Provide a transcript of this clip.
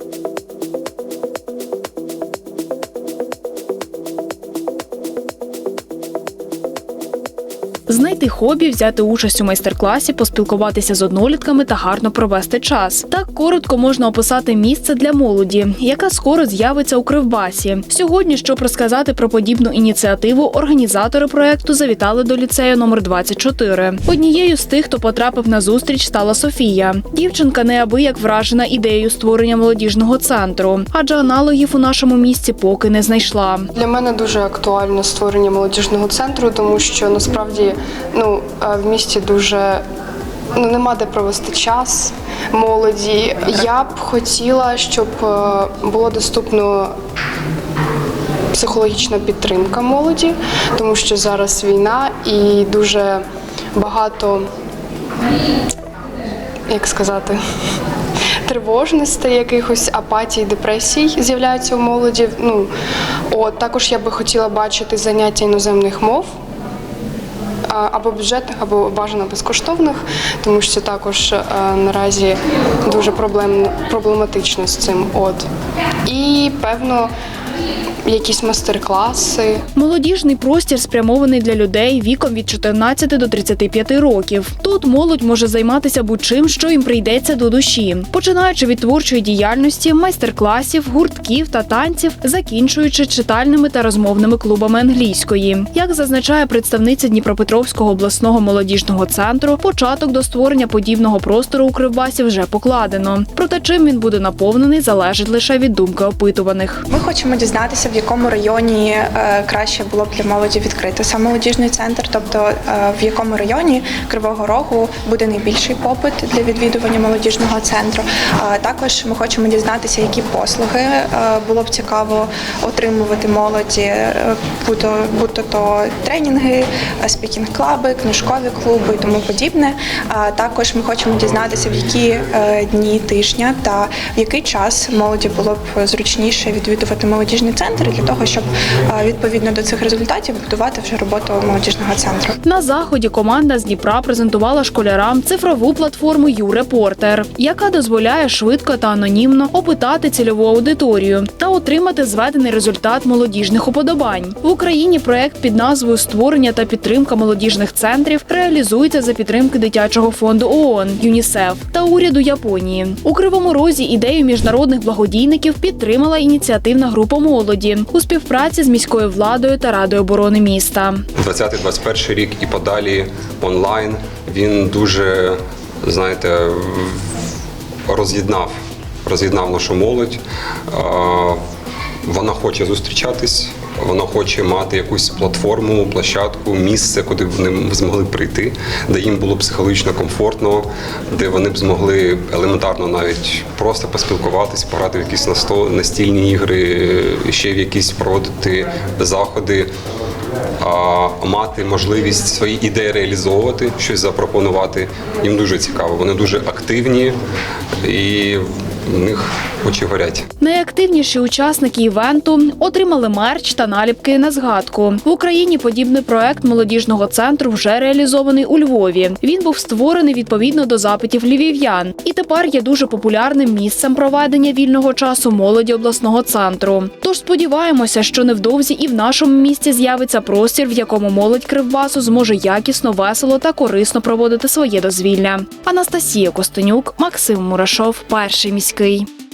you Знайти хобі, взяти участь у майстер-класі, поспілкуватися з однолітками та гарно провести час. Так коротко можна описати місце для молоді, яка скоро з'явиться у Кривбасі. Сьогодні, щоб розказати про подібну ініціативу, організатори проекту завітали до ліцею номер 24. Однією з тих, хто потрапив на зустріч, стала Софія. Дівчинка неабияк вражена ідеєю створення молодіжного центру, адже аналогів у нашому місті поки не знайшла. Для мене дуже актуально створення молодіжного центру, тому що насправді ну, в місті дуже ну, нема де провести час молоді. Я б хотіла, щоб е, було доступно психологічна підтримка молоді, тому що зараз війна і дуже багато, як сказати, тривожностей, якихось апатій, депресій з'являються у молоді. Ну, от, також я би хотіла бачити заняття іноземних мов. Або бюджетних, або бажано безкоштовних, тому що також е, наразі дуже проблем, проблематично з цим. От. І певно, якісь майстер-класи. Молодіжний простір спрямований для людей віком від 14 до 35 років. Тут молодь може займатися будь-чим, що їм прийдеться до душі, починаючи від творчої діяльності, майстер-класів, гуртків та танців, закінчуючи читальними та розмовними клубами англійської. Як зазначає представниця Дніпропетровського обласного молодіжного центру, початок до створення подібного простору у Кривбасі вже покладено. Проте чим він буде наповнений, залежить лише від думки опитуваних. Ми хочемо дізнатися, в якому районі е, краще було б для молоді відкрити сам молодіжний центр, тобто е, в якому районі Кривого Рогу буде найбільший попит для відвідування молодіжного центру. Також ми хочемо дізнатися, які послуги е, було б цікаво отримувати молоді, будь-то, будь-то то тренінги, спікінг-клаби, книжкові клуби і тому подібне. Також ми хочемо дізнатися, в які дні тижня та в який час молоді було б зручніше відвідувати молодіжний центр для того, щоб відповідно до цих результатів будувати вже роботу молодіжного центру. На заході команда з Дніпра презентувала школярам цифрову платформу «Юрепортер», яка дозволяє швидко та анонімно опитати цільову аудиторію та отримати зведений результат молодіжних уподобань. В Україні проект під назвою Створення та підтримка молодіжних центрів реалізується за підтримки дитячого фонду ООН ЮНІСЕФ та уряду Японії. У Кривому Розі ідею міжнародних благодійників підтримала ініціативна група молоді у співпраці з міською владою та радою оборони міста. 20-21 рік і подалі онлайн він дуже, знаєте, роз'єднав, роз'єднав нашу молодь. Вона хоче зустрічатись, вона хоче мати якусь платформу, площадку, місце, куди вони змогли прийти, де їм було психологічно комфортно, де вони б змогли елементарно навіть просто поспілкуватись, пограти в якісь настільні ігри, ще в якісь проводити заходи а, мати можливість свої ідеї реалізовувати, щось запропонувати. Їм дуже цікаво. Вони дуже активні і в них очі горять. Найактивніші учасники івенту отримали мерч та наліпки на згадку. В Україні подібний проект молодіжного центру вже реалізований у Львові. Він був створений відповідно до запитів львів'ян і тепер є дуже популярним місцем проведення вільного часу молоді обласного центру. Тож сподіваємося, що невдовзі і в нашому місті з'явиться простір, в якому молодь Кривбасу зможе якісно, весело та корисно проводити своє дозвілля. Анастасія Костенюк, Максим Мурашов, перший міський. Луцький.